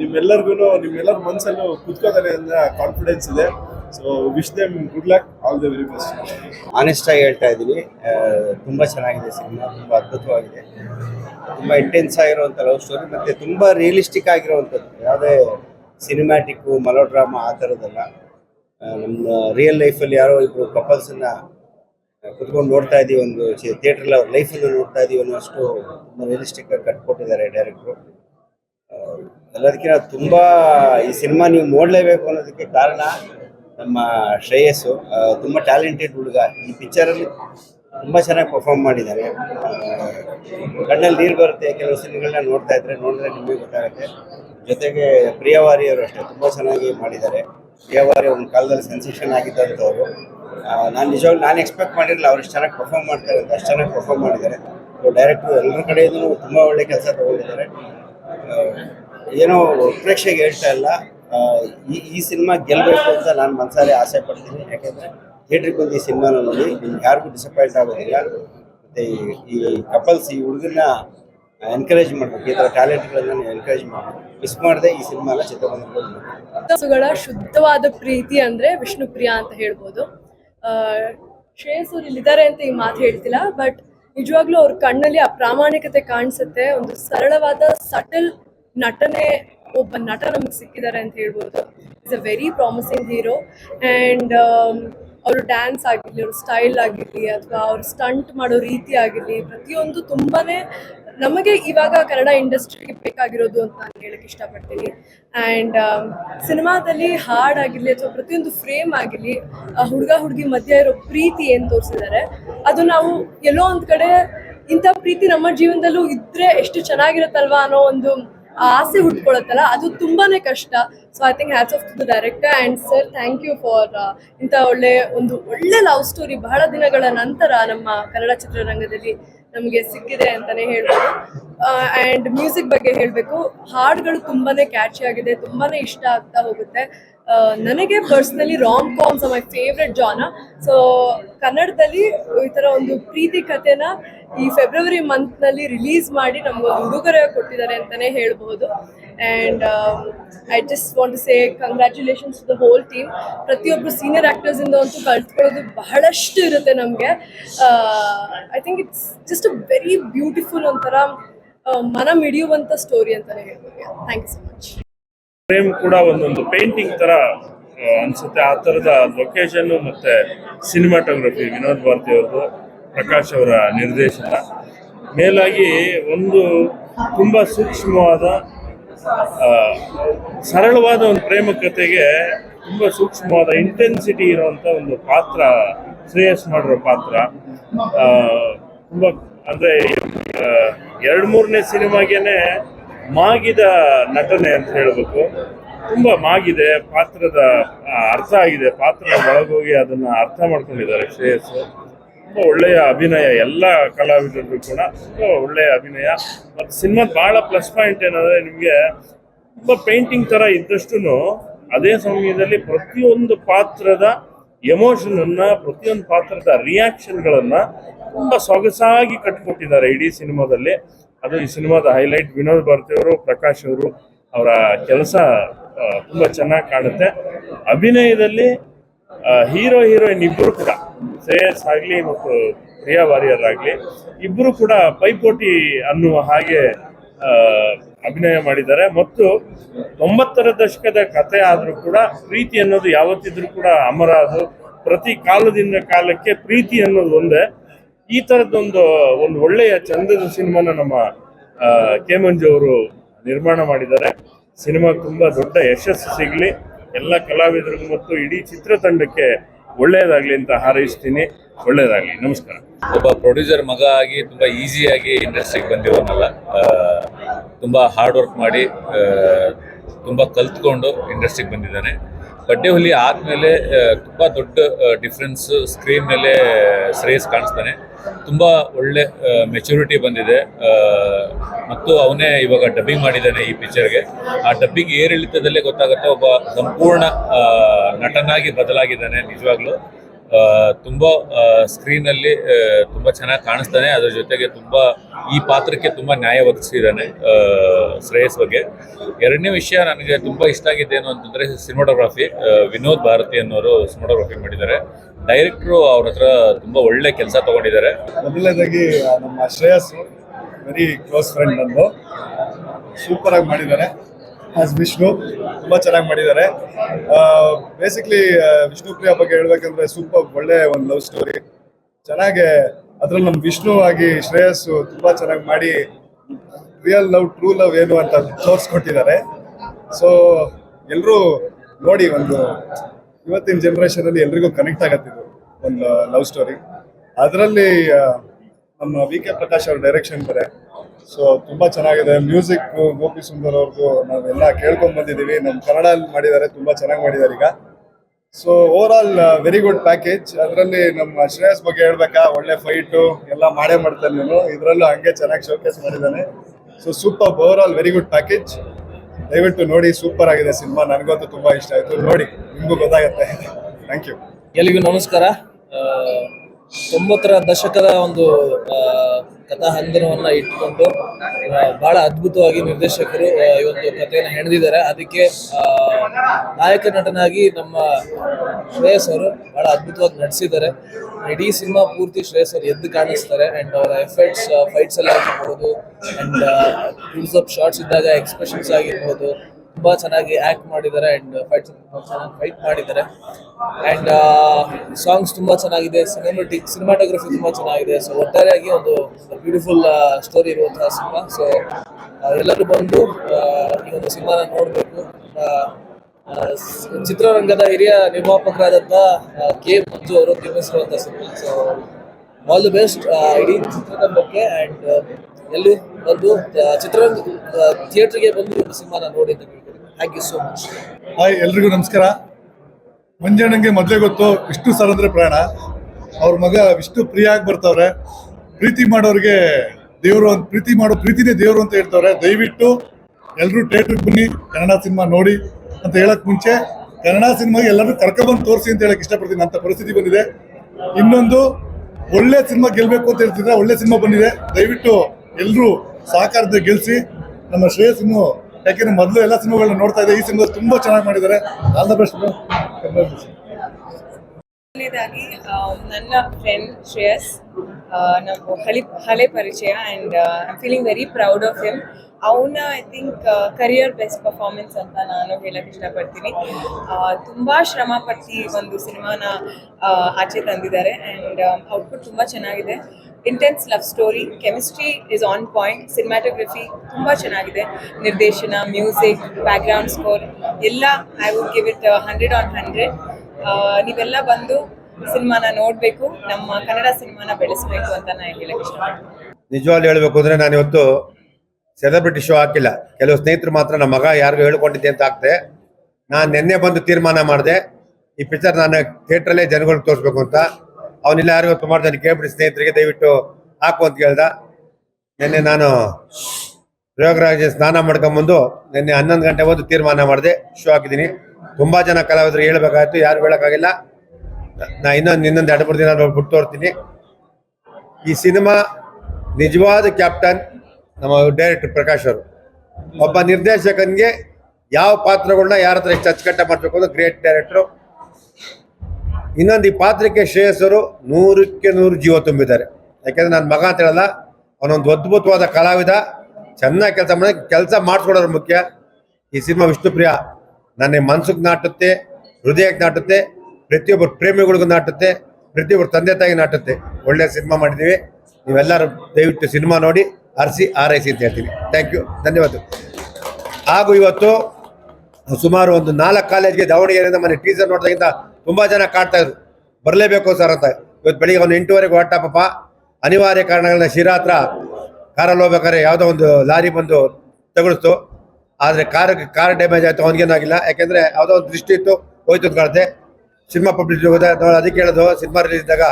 ನಿಮ್ಮೆಲ್ಲರಿಗೂ ನಿಮ್ಮೆಲ್ಲರ ಮನಸ್ಸಲ್ಲೂ ಕುತ್ಕೋತಾನೆ ಅಂತ ಕಾನ್ಫಿಡೆನ್ಸ್ ಇದೆ. So wish them good luck all the very best honest ಆಗಿ ಹೇಳ್ತಾ ಇದ್ದೀನಿ. ತುಂಬ ಚೆನ್ನಾಗಿದೆ ಸಿನಿಮಾ, ತುಂಬ ಅದ್ಭುತವಾಗಿದೆ. ತುಂಬ ಇಂಟೆನ್ಸ್ ಆಗಿರುವಂಥ ಲವ್ ಸ್ಟೋರಿ ಮತ್ತು ತುಂಬ ರಿಯಲಿಸ್ಟಿಕ್ ಆಗಿರುವಂಥದ್ದು. ಯಾವುದೇ ಸಿನಿಮ್ಯಾಟಿಕ್ಕು ಮಲೋ ಡ್ರಾಮಾ ಆ ಥರದ್ದಲ್ಲ. ನಮ್ಮ ರಿಯಲ್ ಲೈಫಲ್ಲಿ ಯಾರೋ ಇಬ್ಬರು ಕಪಲ್ಸನ್ನ ಕುತ್ಕೊಂಡು ನೋಡ್ತಾ ಇದ್ದೀವಿ ಒಂದು ಥಿಯೇಟ್ರಲ್ಲಿ ಅವ್ರ ಲೈಫನ್ನು ನೋಡ್ತಾ ಇದ್ದೀವಿ ಅನ್ನೋಷ್ಟು ರಿಯಲಿಸ್ಟಿಕ್ ಆಗಿ ಕಟ್ಕೊಟ್ಟಿದ್ದಾರೆ ಡೈರೆಕ್ಟ್ರು ಎಲ್ಲದಕ್ಕಿಂತ ತುಂಬ ಈ ಸಿನಿಮಾ ನೀವು ನೋಡಲೇಬೇಕು ಅನ್ನೋದಕ್ಕೆ ಕಾರಣ ನಮ್ಮ ಶ್ರೇಯಸ್ಸು. ತುಂಬಾ ಟ್ಯಾಲೆಂಟೆಡ್ ಹುಡುಗ. ಈ ಪಿಕ್ಚರಲ್ಲಿ ತುಂಬ ಚೆನ್ನಾಗಿ ಪರ್ಫಾರ್ಮ್ ಮಾಡಿದ್ದಾರೆ. ಕಣ್ಣಲ್ಲಿ ನೀರು ಬರುತ್ತೆ ಕೆಲವು ಸಿನಿಮಾಗಳನ್ನ ನೋಡ್ತಾ ಇದ್ರೆ, ನೋಡಿದ್ರೆ ನಿಮಗೆ ಗೊತ್ತಾಗುತ್ತೆ. ಜೊತೆಗೆ ಪ್ರಿಯವಾರಿ ಅವರು ಅಷ್ಟೇ, ತುಂಬ ಚೆನ್ನಾಗಿ ಮಾಡಿದ್ದಾರೆ. ಪ್ರಿಯವಾರಿ ಒಂದು ಕಾಲದಲ್ಲಿ ಸೆನ್ಸೇಷನ್ ಆಗಿದ್ದಂಥವ್ರು. ನಾನು ನಿಜವಾಗ್ಲೂ ನಾನು ಎಕ್ಸ್ಪೆಕ್ಟ್ ಮಾಡಿರಲಿಲ್ಲ ಅವ್ರು ಚೆನ್ನಾಗಿ ಪರ್ಫಾರ್ಮ್ ಮಾಡ್ತಾರೆ ಅಂತ ಅಷ್ಟು ಚೆನ್ನಾಗಿ ಪರ್ಫಾರ್ಮ್ ಮಾಡಿದ್ದಾರೆ. ಸೊ ಡೈರೆಕ್ಟ್ ಎಲ್ಲರ ಕಡೆಯಿಂದ ತುಂಬ ಒಳ್ಳೆ ಕೆಲಸ ತಗೊಂಡಿದ್ದಾರೆ. ಏನೋ ಪ್ರೇಕ್ಷೆಗೆ ಹೇಳ್ತಾ ಇಲ್ಲ. ಈ ಈ ಸಿನಿಮಾ ಗೆಲ್ಲಬೇಕು ಅಂತ ನಾನು ಮನಸಾರೆ ಆಸೆ ಪಡ್ತೀನಿ. ಯಾಕೆಂದರೆ ಥಿಯೇಟ್ರಿಗೆ ಬಂದು ಈ ಸಿನಿಮಾನ ನೋಡಿ, ನಿಮ್ಗೆ ಯಾರಿಗೂ ಡಿಸಪಾಯಿಂಟ್ ಆಗೋದಿಲ್ಲ. ಮತ್ತು ಈ ಕಪಲ್ಸ್ ಈ ಹುಡುಗನ್ನ ಎನ್ಕರೇಜ್ ಮಾಡಬೇಕು. ಈ ಥರ ಟ್ಯಾಲೆಂಟ್ಗಳನ್ನ ಎನ್ಕರೇಜ್ ಮಾಡಬೇಕು. ಮಿಸ್ ಮಾಡದೆ ಈ ಸಿನಿಮಾನ ಹಸುಗಳ ಶುದ್ಧವಾದ ಪ್ರೀತಿ ಅಂದ್ರೆ ವಿಷ್ಣು ಪ್ರಿಯ ಅಂತ ಹೇಳ್ಬೋದು. ಶ್ರೇಯಸ್ ಅವ್ರು ಇಲ್ಲಿದ್ದಾರೆ ಅಂತ ಈ ಮಾತು ಹೇಳ್ತಿಲ್ಲ ಬಟ್ ನಿಜವಾಗ್ಲೂ ಅವ್ರ ಕಣ್ಣಲ್ಲಿ ಆ ಪ್ರಾಮಾಣಿಕತೆ ಕಾಣಿಸುತ್ತೆ, ಒಂದು ಸರಳವಾದ ಸಟಲ್ ನಟನೆ, ಒಬ್ಬ ನಟ ನಮಗೆ ಸಿಕ್ಕಿದ್ದಾರೆ ಅಂತ ಹೇಳ್ಬೋದು. Is a very promising hero and ಅವ್ರ ಡ್ಯಾನ್ಸ್ ಆಗಿರಲಿ, ಅವ್ರ ಸ್ಟೈಲ್ ಆಗಿರಲಿ ಅಥವಾ ಅವ್ರ ಸ್ಟಂಟ್ ಮಾಡೋ ರೀತಿ ಆಗಿರಲಿ, ಪ್ರತಿಯೊಂದು ತುಂಬಾನೇ ನಮಗೆ ಇವಾಗ ಕನ್ನಡ ಇಂಡಸ್ಟ್ರಿಗೆ ಬೇಕಾಗಿರೋದು ಅಂತ ನಾನು ಹೇಳಕ್ ಇಷ್ಟಪಡ್ತೀನಿ. ಆ್ಯಂಡ್ ಸಿನಿಮಾದಲ್ಲಿ ಹಾಡಾಗಿರಲಿ ಅಥವಾ ಪ್ರತಿಯೊಂದು ಫ್ರೇಮ್ ಆಗಿರಲಿ ಹುಡುಗ ಹುಡುಗಿ ಮಧ್ಯೆ ಇರೋ ಪ್ರೀತಿ ಏನು ತೋರಿಸಿದ್ದಾರೆ, ಅದು ನಾವು ಎಲ್ಲೋ ಒಂದು ಕಡೆ ಇಂಥ ಪ್ರೀತಿ ನಮ್ಮ ಜೀವನದಲ್ಲೂ ಇದ್ರೆ ಎಷ್ಟು ಚೆನ್ನಾಗಿರುತ್ತಲ್ವಾ ಅನ್ನೋ ಒಂದು ಆಸೆ ಹುಟ್ಕೊಳತ್ತಲ್ಲ ಅದು ತುಂಬಾನೇ ಕಷ್ಟ. So I think hats off to the director and sir thank you for ಇಂಥ ಒಳ್ಳೆ ಒಂದು ಒಳ್ಳೆ ಲವ್ ಸ್ಟೋರಿ ಬಹಳ ದಿನಗಳ ನಂತರ ನಮ್ಮ ಕನ್ನಡ ಚಿತ್ರರಂಗದಲ್ಲಿ ನಮಗೆ ಸಿಕ್ಕಿದೆ ಅಂತಾನೆ ಹೇಳ್ಬೋದು. ಆ್ಯಂಡ್ ಮ್ಯೂಸಿಕ್ ಬಗ್ಗೆ ಹೇಳಬೇಕು. ಹಾಡುಗಳು ತುಂಬಾನೇ ಕ್ಯಾಚಿ ಆಗಿದೆ, ತುಂಬಾನೇ ಇಷ್ಟ ಆಗ್ತಾ ಹೋಗುತ್ತೆ. ನನಗೆ personally rom coms my favourite genre so ಕನ್ನಡದಲ್ಲಿ ಈ ಥರ ಒಂದು ಪ್ರೀತಿ ಕಥೆನ ಈ ಫೆಬ್ರವರಿ ಮಂತ್ನಲ್ಲಿ ರಿಲೀಸ್ ಮಾಡಿ ನಮ್ಗೆ ಉಡುಗೊರೆ ಕೊಟ್ಟಿದ್ದಾರೆ ಅಂತಲೇ ಹೇಳ್ಬೋದು. And I just want say congratulations to the whole team ಪ್ರತಿಯೊಬ್ಬರು ಸೀನಿಯರ್ ಆ್ಯಕ್ಟರ್ಸಿಂದ ಅಂತೂ ಕಲ್ತ್ಕೊಳ್ಳೋದು ಬಹಳಷ್ಟು ಇರುತ್ತೆ ನಮಗೆ. I think it's just a very beautiful ಒಂಥರ ಆ, ಮನ ಮಿಡಿಯುವಂಥ ಸ್ಟೋರಿ ಅಂತಲೇ ಹೇಳ್ಬೋದು. Thank you so much frame ಕೂಡ ಒಂದೊಂದು ಪೇಂಟಿಂಗ್ ತರ ಆ, ಅನ್ಸುತ್ತೆ. ಆ ತರದ ಲೊಕೇಶನ್ ಮತ್ತೆ ಸಿನಿಮಾಟೋಗ್ರಫಿ ವಿನೋದ್ ಭಾರತಿ ಪ್ರಕಾಶ್ ಅವರ ನಿರ್ದೇಶನ. ಮೇಲಾಗಿ ಒಂದು ತುಂಬ ಸೂಕ್ಷ್ಮವಾದ ಸರಳವಾದ ಒಂದು ಪ್ರೇಮ ಕಥೆಗೆ ತುಂಬ ಸೂಕ್ಷ್ಮವಾದ ಇಂಟೆನ್ಸಿಟಿ ಇರುವಂಥ ಒಂದು ಪಾತ್ರ, ಶ್ರೇಯಸ್ ಮಾಡಿರೋ ಪಾತ್ರ. ತುಂಬ ಅಂದರೆ ಎರಡು ಮೂರನೇ ಸಿನಿಮಾಗೆ ಮಾಗಿದ ನಟನೆ ಅಂತ ಹೇಳಬೇಕು. ತುಂಬ ಮಾಗಿದೆ, ಪಾತ್ರದ ಅರ್ಥ ಆಗಿದೆ ಪಾತ್ರ ಒಳಗೋಗಿ ಅದನ್ನು ಅರ್ಥ ಮಾಡ್ಕೊಂಡಿದ್ದಾರೆ ಶ್ರೇಯಸ್ಸು. ಒಳ್ಳೆಯ ಅಭಿನಯ ಎಲ್ಲ ಕಲಾವಿದರಿಗೂ ಕೂಡ ಒಳ್ಳೆಯ ಅಭಿನಯ. ಮತ್ತು ಸಿನಿಮಾದ ಬಹಳ ಪ್ಲಸ್ ಪಾಯಿಂಟ್ ಏನಂದ್ರೆ ನಿಮಗೆ ತುಂಬಾ ಪೇಂಟಿಂಗ್ ತರ ಇದ್ದಷ್ಟು ಅದೇ ಸಮಯದಲ್ಲಿ ಪ್ರತಿಯೊಂದು ಪಾತ್ರದ ಎಮೋಷನನ್ನು ಪ್ರತಿಯೊಂದು ಪಾತ್ರದ ರಿಯಾಕ್ಷನ್ಗಳನ್ನು ತುಂಬಾ ಸೊಗಸಾಗಿ ಕಟ್ಟಿಕೊಟ್ಟಿದ್ದಾರೆ ಇಡೀ ಸಿನಿಮಾದಲ್ಲಿ. ಅದು ಈ ಸಿನಿಮಾದ ಹೈಲೈಟ್ ವಿನೋದ್ ಭಾರತಿ ಅವರು, ಪ್ರಕಾಶ್ ಅವರು, ಅವರ ಕೆಲಸ ತುಂಬಾ ಚೆನ್ನಾಗಿ ಕಾಣುತ್ತೆ. ಅಭಿನಯದಲ್ಲಿ ಹೀರೋ ಹೀರೋಯಿನ್ ಇಬ್ಬರು ಕೂಡ. ಶ್ರೇಯಸ್ ಆಗಲಿ ಮತ್ತು ಪ್ರಿಯಾ ವಾರಿಯರ್ ಆಗಲಿ ಇಬ್ಬರು ಕೂಡ ಪೈಪೋಟಿ ಅನ್ನುವ ಹಾಗೆ ಅಭಿನಯ ಮಾಡಿದ್ದಾರೆ. ಮತ್ತು ತೊಂಬತ್ತರ ದಶಕದ ಕಥೆ ಆದರೂ ಕೂಡ ಪ್ರೀತಿ ಅನ್ನೋದು ಯಾವತ್ತಿದ್ರೂ ಕೂಡ ಅಮರ ಅದು ಪ್ರತಿ ಕಾಲದಿಂದ ಕಾಲಕ್ಕೆ ಪ್ರೀತಿ ಅನ್ನೋದು ಒಂದೇ. ಈ ಥರದ್ದೊಂದು ಒಂದು ಒಳ್ಳೆಯ ಚಂದದ ಸಿನಿಮಾನ ನಮ್ಮ ಆ, ಕೆ ಮಂಜು ಅವರು ನಿರ್ಮಾಣ ಮಾಡಿದ್ದಾರೆ. ಸಿನಿಮಾ ತುಂಬ ದೊಡ್ಡ ಯಶಸ್ಸು ಸಿಗಲಿ. ಎಲ್ಲ ಕಲಾವಿದರಿಗೂ ಮತ್ತು ಇಡೀ ಚಿತ್ರತಂಡಕ್ಕೆ ಒಳ್ಳೆಯದಾಗಲಿ ಅಂತ ಹಾರೈಸ್ತೀನಿ. ಒಳ್ಳೆಯದಾಗಲಿ ನಮಸ್ಕಾರ. ಒಬ್ಬ ಪ್ರೊಡ್ಯೂಸರ್ ಮಗ ಆಗಿ ತುಂಬಾ ಈಸಿಯಾಗಿ ಇಂಡಸ್ಟ್ರಿಗೆ ಬಂದಿರೋನಲ್ಲ. ತುಂಬಾ ಹಾರ್ಡ್ ವರ್ಕ್ ಮಾಡಿ ತುಂಬಾ ಕಲ್ತ್ಕೊಂಡು ಇಂಡಸ್ಟ್ರಿಗೆ ಬಂದಿದ್ದಾನೆ. ಬಡ್ಡೆ ಹುಲಿ ಆದಮೇಲೆ ತುಂಬ ದೊಡ್ಡ ಡಿಫ್ರೆನ್ಸ್ ಸ್ಕ್ರೀನ್ ಮೇಲೆ ಶ್ರೇಯಸ್ ಕಾಣಿಸ್ತಾನೆ. ತುಂಬಾ ಒಳ್ಳೆ ಮೆಚುರಿಟಿ ಬಂದಿದೆ. ಮತ್ತು ಅವನೇ ಇವಾಗ ಡಬ್ಬಿಂಗ್ ಮಾಡಿದ್ದಾನೆ ಈ ಪಿಕ್ಚರ್ಗೆ ಆ ಡಬ್ಬಿಂಗ್ ಏರಿಳಿತದಲ್ಲೇ ಗೊತ್ತಾಗುತ್ತೆ, ಒಬ್ಬ ಸಂಪೂರ್ಣ ನಟನಾಗಿ ಬದಲಾಗಿದ್ದಾನೆ ನಿಜವಾಗ್ಲೂ. ತುಂಬಾ ಸ್ಕ್ರೀನ್ ಅಲ್ಲಿ ತುಂಬಾ ಚೆನ್ನಾಗಿ ಕಾಣಿಸ್ತಾನೆ. ಅದ್ರ ಜೊತೆಗೆ ತುಂಬಾ, ಈ ಪಾತ್ರಕ್ಕೆ ತುಂಬಾ ನ್ಯಾಯ ಒದಗಿಸಿದ್ದಾನೆ ಶ್ರೇಯಸ್ ಬಗ್ಗೆ. ಎರಡನೇ ವಿಷಯ ನನಗೆ ತುಂಬಾ ಇಷ್ಟ ಆಗಿದೆ ಏನು ಅಂತಂದ್ರೆ, ಸಿನಿಮಾಟೋಗ್ರಫಿ. ವಿನೋದ್ ಭಾರತಿ ಅನ್ನೋರು ಸಿನಿಮಾಟೋಗ್ರಫಿ ಮಾಡಿದ್ದಾರೆ. ಡೈರೆಕ್ಟ್ರು ಅವ್ರ ಹತ್ರ ತುಂಬಾ ಒಳ್ಳೆ ಕೆಲಸ ತಗೊಂಡಿದ್ದಾರೆ. ಮೊದಲನೇದಾಗಿ ನಮ್ಮ ಶ್ರೇಯಸ್ ವೆರಿ ಕ್ಲೋಸ್ ಫ್ರೆಂಡ್ ನಂದು. ಸೂಪರ್ ಆಗಿ ಮಾಡಿದ್ದಾರೆ. ಆಸ್ ವಿಷ್ಣು ತುಂಬಾ ಚೆನ್ನಾಗಿ ಮಾಡಿದ್ದಾರೆ ಬೇಸಿಕ್ಲಿ ವಿಷ್ಣುಪ್ರಿಯಾ ಬಗ್ಗೆ ಹೇಳ್ಬೇಕಂದ್ರೆ ಸೂಪರ್ ಒಳ್ಳೆ ಒಂದು ಲವ್ ಸ್ಟೋರಿ ಚೆನ್ನಾಗೆ ಅದ್ರಲ್ಲಿ ನಮ್ಮ ವಿಷ್ಣು ಆಗಿ ಶ್ರೇಯಸ್ಸು ತುಂಬಾ ಚೆನ್ನಾಗಿ ಮಾಡಿ ರಿಯಲ್ ಲವ್ ಟ್ರೂ ಲವ್ ಏನು ಅಂತ ತೋರಿಸ್ಕೊಟ್ಟಿದ್ದಾರೆ. ಸೊ ಎಲ್ಲರೂ ನೋಡಿ ಒಂದು, ಇವತ್ತಿನ ಜನರೇಷನ್ ಅಲ್ಲಿ ಎಲ್ರಿಗೂ ಕನೆಕ್ಟ್ ಆಗತ್ತಿದ್ದು ಒಂದು ಲವ್ ಸ್ಟೋರಿ ಅದರಲ್ಲಿ ನಮ್ಮ ವಿ ಕೆ ಪ್ರಕಾಶ್ ಅವ್ರ ಡೈರೆಕ್ಷನ್ ಬೇರೆ. ಸೊ ತುಂಬಾ ಚೆನ್ನಾಗಿದೆ. ಮ್ಯೂಸಿಕ್ ಗೋಪಿ ಸುಂದರ್ ಅವ್ರದ್ದು ನಾವೆಲ್ಲ ಕೇಳ್ಕೊಂಡ್ ಬಂದಿದ್ದೀವಿ. ನಮ್ಮ ಕನ್ನಡಲ್ಲಿ ಮಾಡಿದ್ದಾರೆ, ತುಂಬಾ ಚೆನ್ನಾಗಿ ಮಾಡಿದ್ದಾರೆ ಈಗ. So overall very good package ಅದರಲ್ಲಿ ನಮ್ಮ ಶ್ರೇಯಸ್ ಬಗ್ಗೆ ಹೇಳ್ಬೇಕಾ? ಒಳ್ಳೆ ಫೈಟು ಎಲ್ಲ ಮಾಡೇ ಮಾಡ್ತಾನೆ ನೀನು ಇದರಲ್ಲೂ ಹಂಗೆ ಚೆನ್ನಾಗಿ ಶೋಕೇಸ್ ಮಾಡಿದ್ದಾನೆ. So super overall very good package ದಯವಿಟ್ಟು ನೋಡಿ ಸೂಪರ್ ಆಗಿದೆ ಸಿನಿಮಾ. ನನಗಂತೂ ತುಂಬಾ ಇಷ್ಟ ಆಯಿತು. ನೋಡಿ, ನಿಮಗೂ ಗೊತ್ತಾಗುತ್ತೆ. ಥ್ಯಾಂಕ್ ಯು ಎಲ್ಲಿಗೂ ನಮಸ್ಕಾರ. ತೊಂಬತ್ತರ ದಶಕದ ಒಂದು ಕಥಾ ಹಂದರವನ್ನ ಇಟ್ಕೊಂಡು ಬಹಳ ಅದ್ಭುತವಾಗಿ ನಿರ್ದೇಶಕರು ಈ ಒಂದು ಕಥೆಯನ್ನು ಹೆಣೆದಿದ್ದಾರೆ. ಅದಕ್ಕೆ ನಾಯಕ ನಟನಾಗಿ ನಮ್ಮ ಶ್ರೇಯಸ್ ಅವರು ಬಹಳ ಅದ್ಭುತವಾಗಿ ನಟಿಸಿದ್ದಾರೆ. ಇಡೀ ಸಿನಿಮಾ ಪೂರ್ತಿ ಶ್ರೇಯಸ್ ಅವರು ಎದ್ದು ಕಾಣಿಸ್ತಾರೆ ಅಂಡ್ ಅವರ ಎಫೆಕ್ಟ್ಸ್ ಫೈಟ್ಸ್ ಎಲ್ಲ ಆಗಿರ್ಬೋದು ಅಂಡ್ ಅಪ್ ಶಾರ್ಟ್ಸ್ ಇದ್ದಾಗ ಎಕ್ಸ್ಪ್ರೆಷನ್ಸ್ ಆಗಿರ್ಬೋದು ತುಂಬಾ ಚೆನ್ನಾಗಿ ಆಕ್ಟ್ ಮಾಡಿದ್ದಾರೆ ಅಂಡ್ ಫೈಟ್ ಚೆನ್ನಾಗಿ ಫೈಟ್ ಮಾಡಿದ್ದಾರೆ. ಅಂಡ್ ಸಾಂಗ್ಸ್ ತುಂಬಾ ಚೆನ್ನಾಗಿದೆ ಸಿನಿಮಾಟಿಕ್ ಸಿನಿಮಾಟೋಗ್ರಫಿ ತುಂಬಾ ಚೆನ್ನಾಗಿದೆ. ಸೊ ಒಟ್ಟಾರೆಯಾಗಿ ಒಂದು ಬ್ಯೂಟಿಫುಲ್ ಸ್ಟೋರಿ ಇರುವಂತಹ ಸಿನಿಮಾ. ಸೊ ಎಲ್ಲರೂ ಬಂದು ಈ ಒಂದು ಸಿನಿಮಾನ ನೋಡಬೇಕು. ಚಿತ್ರರಂಗದ ಹಿರಿಯ ನಿರ್ಮಾಪಕರಾದಂತಹ ಕೆ ಮಂಜು ಅವರು ನಿರ್ಮಿಸಿರುವಂತಹ cinema. So all the best ಇಡೀ ಚಿತ್ರರಂಗಕ್ಕೆ ಅಂಡ್ ಎಲ್ಲೂ ಬಂದು ಚಿತ್ರರಂಗ ಥಿಯೇಟರ್ಗೆ ಬಂದು ಸಿನಿಮಾನ ನೋಡಿ ಅಂತ thank you so much hi, ಎಲ್ರಿಗೂ ನಮಸ್ಕಾರ. ಮಂಜಣ್ಣಂಗೆ ಮೊದಲೇ ಗೊತ್ತು, ವಿಷ್ಣು ಸರ್ ಅಂದ್ರೆ ಪ್ರಾಣ. ಅವ್ರ ಮಗ ವಿಷ್ಣು ಪ್ರಿಯ ಆಗಿ ಬರ್ತಾವ್ರೆ. ಪ್ರೀತಿ ಮಾಡೋರಿಗೆ ದೇವರು ಅಂತ, ಪ್ರೀತಿ ಮಾಡೋ ಪ್ರೀತಿನೇ ದೇವರು ಅಂತ ಹೇಳ್ತವ್ರೆ. ದಯವಿಟ್ಟು ಎಲ್ಲರೂ ಥಿಯೇಟ್ರಿಗೆ ಬನ್ನಿ, ಕನ್ನಡ ಸಿನಿಮಾ ನೋಡಿ ಅಂತ ಹೇಳಕ್ ಮುಂಚೆ ಕನ್ನಡ ಸಿನಿಮಾಗೆ ಎಲ್ಲರೂ ಕರ್ಕೊಂಡ್ಬಂದು ತೋರಿಸಿ ಅಂತ ಹೇಳಕ್ ಇಷ್ಟಪಡ್ತೀನಿ. ಅಂತ ಪರಿಸ್ಥಿತಿ ಬಂದಿದೆ. ಇನ್ನೊಂದು, ಒಳ್ಳೆ ಸಿನಿಮಾ ಗೆಲ್ಬೇಕು ಅಂತ ಹೇಳ್ತಿದ್ರೆ ಒಳ್ಳೆ ಸಿನಿಮಾ ಬಂದಿದೆ. ದಯವಿಟ್ಟು ಎಲ್ಲರೂ ಸಹಕಾರದ ಗೆಲ್ಸಿ ನಮ್ಮ ಇನ್ನು ಯಾಕೆಂದ್ರೆ ಮೊದಲು ಎಲ್ಲ ಸಿನಿಮಾಗಳನ್ನ ನೋಡ್ತಾ ಇದೆ, ಈ ಸಿನಿಮಾ ತುಂಬಾ ಚೆನ್ನಾಗಿ ಮಾಡಿದ್ದಾರೆ. ಆಲ್ ದ ಬೆಸ್ಟ್ ಮೊದಲನೇದಾಗಿ ನನ್ನ ಫ್ರೆಂಡ್ ಶ್ರೇಯಸ್ ನಮ್ಮ ಹಳಿ, ಹಳೆ ಪರಿಚಯ and I feeling very proud of him ಅವನ I think career best performance ಅಂತ ನಾನು ಹೇಳಕ್ಕೆ ಇಷ್ಟಪಡ್ತೀನಿ. ತುಂಬ ತುಂಬಾ ಶ್ರಮ ಪಟ್ಟು ಒಂದು ಸಿನಿಮಾನ ಆಚೆ ತಂದಿದ್ದಾರೆ ಆ್ಯಂಡ್ ಔಟ್ಪುಟ್ ತುಂಬ ಚೆನ್ನಾಗಿದೆ. Intense love story chemistry is on point cinematography ತುಂಬ ಚೆನ್ನಾಗಿದೆ. ನಿರ್ದೇಶನ ಮ್ಯೂಸಿಕ್ ಬ್ಯಾಕ್ಗ್ರೌಂಡ್ ಸ್ಕೋರ್ ಎಲ್ಲ I would give it hundred on hundred ನೀವೆಲ್ಲ ಬಂದು ಸಿನಿಮಾನ ನೋಡಬೇಕು. ನಮ್ಮ ಕನ್ನಡ ಸಿನಿಮಾನ ಬೆಳೆಸಬೇಕು ಅಂತ ನಾನು ಹೇಳಕ್ಕೆ ಇಷ್ಟಪಡ್ತೀನಿ. ನಿಜವಾಗ್ಲೂ ಹೇಳಬೇಕು ಅಂದ್ರೆ ನಾನು ಇವತ್ತು ಸೆಲೆಬ್ರಿಟಿ ಶೋ ಹಾಕಿಲ್ಲ. ಕೆಲವು ಸ್ನೇಹಿತರು ಮಾತ್ರ ನಮ್ಮ ಮಗ ಯಾರಿಗೂ ಹೇಳ್ಕೊಂಡಿದ್ದೆ ಅಂತ ಆಗ್ತದೆ. ನಾನು ನಿನ್ನೆ ಬಂದು ತೀರ್ಮಾನ ಮಾಡಿದೆ. ಈ ಪಿಕ್ಚರ್ ನಾನು ಥಿಯೇಟ್ರಲ್ಲೇ ಜನಗಳಿಗೆ ತೋರಿಸ್ಬೇಕು ಅಂತ. ಅವನಿಲ್ಲ ಯಾರಿಗೂ ಸುಮಾರು ಜನ ಕೇಳ್ಬಿಡಿ ಸ್ನೇಹಿತರಿಗೆ ದಯವಿಟ್ಟು ಹಾಕು ಅಂತ ಕೇಳ್ದ. ನಿನ್ನೆ ನಾನು ಪ್ರಯೋಗರಾಜ ಸ್ನಾನ ಮಾಡ್ಕೊಂಬಂದು ನಿನ್ನೆ ಹನ್ನೊಂದು ಗಂಟೆ ಒಂದು ತೀರ್ಮಾನ ಮಾಡಿದೆ, ಶೋ ಹಾಕಿದ್ದೀನಿ. ತುಂಬಾ ಜನ ಕಲಾವಿದರು ಹೇಳ್ಬೇಕಾಯ್ತು, ಯಾರು ಹೇಳೋಕ್ಕಾಗಿಲ್ಲ. ನಾ ಇನ್ನೊಂದು ಇನ್ನೊಂದು ಎರಡು, ಮೂರು ದಿನ ಬಿಟ್ಟು ತೋರ್ತೀನಿ. ಈ ಸಿನಿಮಾ ನಿಜವಾದ ಕ್ಯಾಪ್ಟನ್ ನಮ್ಮ ಡೈರೆಕ್ಟರ್ ಪ್ರಕಾಶ್ ಅವರು. ಒಬ್ಬ ನಿರ್ದೇಶಕನಿಗೆ ಯಾವ ಪಾತ್ರಗಳನ್ನ ಯಾರ ಹತ್ರ ಎಷ್ಟು ಅಚ್ಚುಕಟ್ಟ ಮಾಡಬೇಕು ಅಂತ ಗ್ರೇಟ್ ಡೈರೆಕ್ಟ್ರು. ಇನ್ನೊಂದು ಈ ಪಾತ್ರಕ್ಕೆ ಶ್ರೇಯಸ್ಸರು ನೂರಕ್ಕೆ ನೂರು ಜೀವ ತುಂಬಿದ್ದಾರೆ. ಯಾಕೆಂದರೆ ನನ್ನ ಮಗ ಅಂತ ಹೇಳಲ್ಲ, ಅವನೊಂದು ಅದ್ಭುತವಾದ ಕಲಾವಿದ, ಚೆನ್ನಾಗಿ ಕೆಲಸ ಮಾಡಿ, ಕೆಲಸ ಮಾಡಿಸ್ಕೊಡೋರು ಮುಖ್ಯ. ಈ ಸಿನಿಮಾ ವಿಷ್ಣುಪ್ರಿಯ ನನ್ನ ಮನ್ಸಿಗೆ ನಾಟುತ್ತೆ ಹೃದಯಕ್ಕೆ ನಾಟುತ್ತೆ, ಪ್ರತಿಯೊಬ್ಬರು ಪ್ರೇಮಿಗಳಿಗೂ ನಾಟುತ್ತೆ, ಪ್ರತಿಯೊಬ್ಬರು ತಂದೆ ತಾಯಿ ನಾಟುತ್ತೆ. ಒಳ್ಳೆ ಸಿನಿಮಾ ಮಾಡಿದ್ದೀವಿ ನೀವೆಲ್ಲರೂ ದಯವಿಟ್ಟು ಸಿನಿಮಾ ನೋಡಿ ಅರಸಿ ಆರೈಸಿ ಅಂತ ಹೇಳ್ತೀನಿ. ಥ್ಯಾಂಕ್ ಯು ಧನ್ಯವಾದ. ಹಾಗೂ ಇವತ್ತು ಸುಮಾರು ಒಂದು ನಾಲ್ಕು ಕಾಲೇಜ್ಗೆ ದಾವಣಗೆರೆಯಿಂದ ಮನೆ ಟೀಚರ್ ನೋಡಿದಾಗಿಂದ ತುಂಬಾ ಜನ ಕಾಡ್ತಾ ಇದ್ರು. ಬರಲೇಬೇಕು ಸರ್ ಅಂತ. ಇವತ್ತು ಬೆಳಿಗ್ಗೆ ಒಂದು ಎಂಟೂವರೆಗೆ ಹೊರಟ ಪಾಪ ಅನಿವಾರ್ಯ ಕಾರಣಗಳನ್ನ ಶಿರಾ ಹತ್ರ ಕಾರಲ್ಲಿ ಹೋಗ್ಬೇಕಾದ್ರೆ ಯಾವುದೋ ಒಂದು ಲಾರಿ ಬಂದು ತಗುಳಿಸ್ತು ಆದರೆ ಕಾರ್ ಕಾರ್ ಡ್ಯಾಮೇಜ್ ಆಯ್ತು ಅವನಿಗೇನಾಗಿಲ್ಲ ಯಾಕೆಂದರೆ ಯಾವುದೋ ಒಂದು ದೃಷ್ಟಿ ಇತ್ತು, ಹೋಯ್ತು ಅಂತ ಕಾಣುತ್ತೆ. ಸಿನಿಮಾ ಪಬ್ಲಿಕ್ ಅದಕ್ಕೆ ಹೇಳೋದು, ಸಿನಿಮಾ ರಿಲೀಸ್ ಇದ್ದಾಗ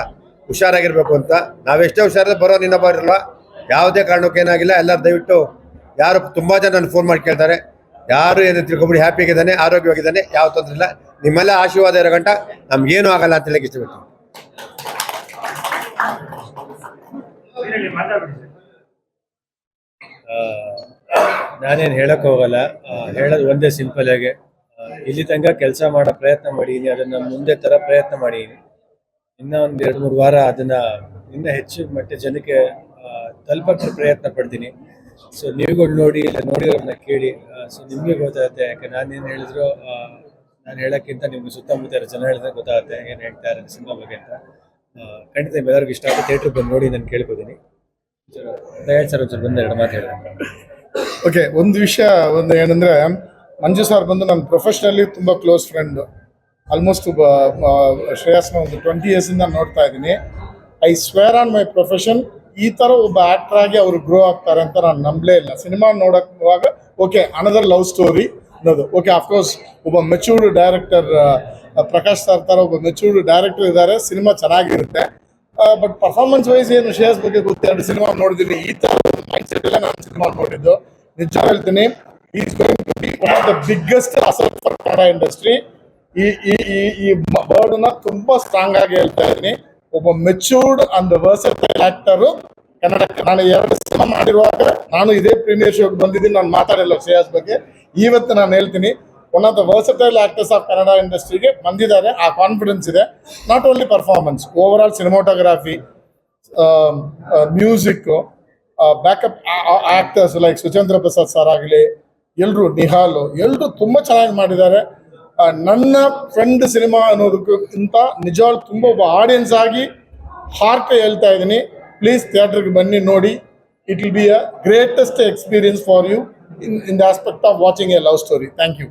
ಹುಷಾರಾಗಿರ್ಬೇಕು ಅಂತ. ನಾವೆಷ್ಟೇ ಹುಷಾರಿದ್ರೆ ಬರೋ ನಿನ್ನ ಬರಲ್ಲ ಯಾವುದೇ ಕಾರಣಕ್ಕೆ ಏನಾಗಿಲ್ಲ. ಎಲ್ಲರೂ ದಯವಿಟ್ಟು ಯಾರು ತುಂಬಾ ಜನ ನನ್ನ ಫೋನ್ ಮಾಡಿ ಕೇಳ್ತಾರೆ. ಯಾರು ಏನು ತಿಳ್ಕೊಬಿಡಿ ಹ್ಯಾಪಿ ಆಗಿದ್ದಾನೆ, ಆರೋಗ್ಯವಾಗಿದ್ದಾನೆ, ಯಾವ ತೊಂದರೆ ಇಲ್ಲ. ನಿಮ್ಮೆಲ್ಲ ಆಶೀರ್ವಾದ ಇರೋ ಗಂಟ ನಮ್ಗೇನು ಆಗಲ್ಲ ಅಂತ ಹೇಳಕ್ಕೆ ಇಷ್ಟಪಡ್ತೀನಿ. ನಾನೇನು ಹೇಳಕ್ ಹೋಗಲ್ಲ. ಆ, ಹೇಳೋದು ಒಂದೇ ಸಿಂಪಲ್ ಆಗಿ. ಇಲ್ಲಿ ತನಕ ಕೆಲಸ ಮಾಡೋ ಪ್ರಯತ್ನ ಮಾಡಿದೀನಿ ಅದನ್ನ ಮುಂದೆ ತರ ಪ್ರಯತ್ನ ಮಾಡಿದೀನಿ. ಇನ್ನ ಒಂದ್ ಎರಡು ಮೂರು ವಾರ ಅದನ್ನ ಇನ್ನ ಹೆಚ್ಚು ಮಟ್ಟ ಜನಕ್ಕೆ ತಲುಪಕ್ಕೆ ಪ್ರಯತ್ನ ಪಡ್ತೀನಿ. ಸೊ ನೀವುಗಳು ನೋಡಿ ಇಲ್ಲ ನೋಡಿರೋರನ್ನ ಕೇಳಿ. ಸೊ ನಿಮ್ಗೆ ಗೊತ್ತಾಗುತ್ತೆ ಯಾಕೆ ನಾನೇನು ಹೇಳಿದ್ರು ನಾನು ಹೇಳೋಕ್ಕಿಂತ ನಿಮ್ಮ ಸುತ್ತಮುತ್ತ ಇರೋ ಜನ ಹೇಳಿದ್ರೆ ಗೊತ್ತಾಗುತ್ತೆ ಏನು ಹೇಳ್ತಾರೆ, ಸಿನಿಮಾ ಬಗ್ಗೆ ಅಂತ. ಖಂಡಿತ ನಿಮ್ಮೆಲ್ಲರಿಗೂ ಇಷ್ಟ ಆಗುತ್ತೆ ಥಿಯೇಟ್ರಿಗೆ ಬಂದು ನೋಡಿ ನಾನು ಕೇಳ್ಕೊತೀನಿ. ದಯಾಳ್ ಸರ್ ಒಂಚೂರು ಬಂದು ಎರಡು ಮಾತು ಹೇಳಿದೆ ಓಕೆ ಒಂದು ವಿಷಯ, ಒಂದು ಏನಂದ್ರೆ, ಮಂಜು ಸರ್ ಬಂದು ನನ್ನ ಪ್ರೊಫೆಷನಲಿ ತುಂಬ ಕ್ಲೋಸ್ ಫ್ರೆಂಡ್ ಆಲ್ಮೋಸ್ಟ್ ಶ್ರೇಯಸ್ನ ಒಂದು ಟ್ವೆಂಟಿ ಇಯರ್ಸಿಂದ ನೋಡ್ತಾ ಇದ್ದೀನಿ. I swear on my profession ಈ ಥರ ಒಬ್ಬ ಆ್ಯಕ್ಟ್ರಾಗಿ ಅವರು ಗ್ರೋ ಆಗ್ತಾರೆ ಅಂತ ನಾನು ನಂಬಲೇ ಇಲ್ಲ. ಸಿನಿಮಾ ನೋಡೋವಾಗ ಓಕೆ ಅನದರ್ ಲವ್ ಸ್ಟೋರಿ ಅನ್ನೋದು. ಓಕೆ ಅಫ್ಕೋರ್ಸ್ ಒಬ್ಬ ಮೆಚೂರ್ಡ್ ಡೈರೆಕ್ಟರ್ ಪ್ರಕಾಶ್ ಸರ್ ಒಬ್ಬ ಮೆಚೂರ್ಡ್ ಡೈರೆಕ್ಟರ್ ಇದ್ದಾರೆ ಸಿನಿಮಾ ಚೆನ್ನಾಗಿರುತ್ತೆ. ಬಟ್ ಪರ್ಫಾರ್ಮೆನ್ಸ್ ವೈಸ್ ಏನು ಶೇರ್ಸ್ ಬಗ್ಗೆ ಗೊತ್ತು ಎರಡು ಸಿನಿಮಾ ನೋಡಿದ್ದೀನಿ. ಈ ಥರ ಮೈಂಡ್ ಸೆಟ್ ಎಲ್ಲ ನಾನು ಸಿನಿಮಾ ನೋಡಿದ್ದು. ನಿಜ ಹೇಳ್ತೀನಿ is going to be one of the biggest asset for Kannada industry ಈ ಈ ಈ ಈ ವರ್ಡ್ನ ತುಂಬಾ ಸ್ಟ್ರಾಂಗ್ ಆಗಿ ಹೇಳ್ತಾ ಇದ್ದೀನಿ. ಒಬ್ಬ ಮೆಚೂರ್ಡ್ ಅಂಡ್ ವರ್ಸಟೈಲ್ ಆಕ್ಟರ್ ಕನ್ನಡಕ್ಕೆ ನಾನು ಎರಡು ಸಿನಿಮಾ ಮಾಡಿರುವಾಗ ನಾನು ಇದೇ ಪ್ರೀಮಿಯರ್ ಶೋಗೆ ಬಂದಿದ್ದೀನಿ, ನಾನು ಮಾತಾಡಿಲ್ಲ ಶ್ರೇಯಸ್ ಬಗ್ಗೆ. ಇವತ್ತು ನಾನು ಹೇಳ್ತೀನಿ one of the versatile actors of Kannada ಇಂಡಸ್ಟ್ರಿಗೆ ಬಂದಿದ್ದಾರೆ. ಆ ಕಾನ್ಫಿಡೆನ್ಸ್ ಇದೆ. Not only performance over all cinematography music backup actors like Suchendra Prasad sir ಆಗಲಿ ಎಲ್ಲರೂ ನಿಹಾಲು ಎಲ್ಲರೂ ತುಂಬ ಚೆನ್ನಾಗಿ ಮಾಡಿದ್ದಾರೆ. ನನ್ನ ಫ್ರೆಂಡ್ ಸಿನಿಮಾ ಅನ್ನೋದಕ್ಕಿಂತ ನಿಜವಾಗ್ಲು ತುಂಬ ಒಬ್ಬ ಆಡಿಯನ್ಸ್ ಆಗಿ ಹಾರ್ಟ್ ಹೇಳ್ತಾ ಇದ್ದೀನಿ. ಪ್ಲೀಸ್ ಥಿಯೇಟ್ರಿಗೆ ಬನ್ನಿ ನೋಡಿ it will be a greatest experience for you in in the aspect of watching a love story thank you